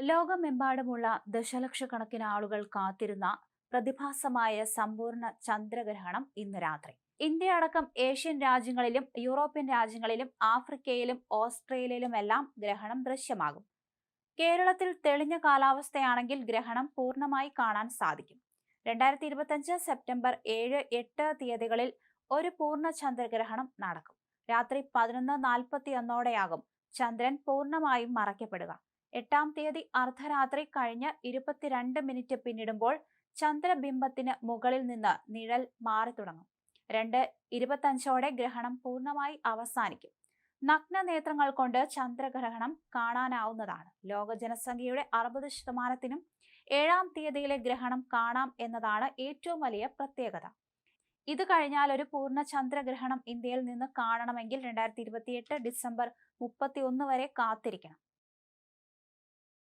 ലോകമെമ്പാടുമുള്ള ദശലക്ഷക്കണക്കിന് ആളുകൾ കാത്തിരുന്ന പ്രതിഭാസമായ സമ്പൂർണ ചന്ദ്രഗ്രഹണം ഇന്ന് രാത്രി. ഇന്ത്യ അടക്കം ഏഷ്യൻ രാജ്യങ്ങളിലും യൂറോപ്യൻ രാജ്യങ്ങളിലും ആഫ്രിക്കയിലും ഓസ്ട്രേലിയയിലുമെല്ലാം ഗ്രഹണം ദൃശ്യമാകും. കേരളത്തിൽ തെളിഞ്ഞ കാലാവസ്ഥയാണെങ്കിൽ ഗ്രഹണം പൂർണമായി കാണാൻ സാധിക്കും. രണ്ടായിരത്തി ഇരുപത്തഞ്ച് സെപ്റ്റംബർ ഏഴ് എട്ട് തീയതികളിൽ ഒരു പൂർണ ചന്ദ്രഗ്രഹണം നടക്കും. രാത്രി പതിനൊന്ന് നാൽപ്പത്തി ഒന്നോടെയാകും ചന്ദ്രൻ പൂർണമായും മറയ്ക്കപ്പെടുക. എട്ടാം തീയതി അർദ്ധരാത്രി കഴിഞ്ഞ് ഇരുപത്തിരണ്ട് മിനിറ്റ് പിന്നിടുമ്പോൾ ചന്ദ്രബിംബത്തിന് മുകളിൽ നിന്ന് നിഴൽ മാറി തുടങ്ങും. രണ്ട് ഇരുപത്തഞ്ചോടെ ഗ്രഹണം പൂർണമായി അവസാനിക്കും. നഗ്ന നേത്രങ്ങൾ കൊണ്ട് ചന്ദ്രഗ്രഹണം കാണാനാവുന്നതാണ്. ലോക ജനസംഖ്യയുടെ അറുപത് ശതമാനത്തിനും ഏഴാം തീയതിയിലെ ഗ്രഹണം കാണാം എന്നതാണ് ഏറ്റവും വലിയ പ്രത്യേകത. ഇത് കഴിഞ്ഞാൽ ഒരു പൂർണ ചന്ദ്രഗ്രഹണം ഇന്ത്യയിൽ നിന്ന് കാണണമെങ്കിൽ രണ്ടായിരത്തി ഇരുപത്തിയെട്ട് ഡിസംബർ മുപ്പത്തി ഒന്ന് വരെ കാത്തിരിക്കണം.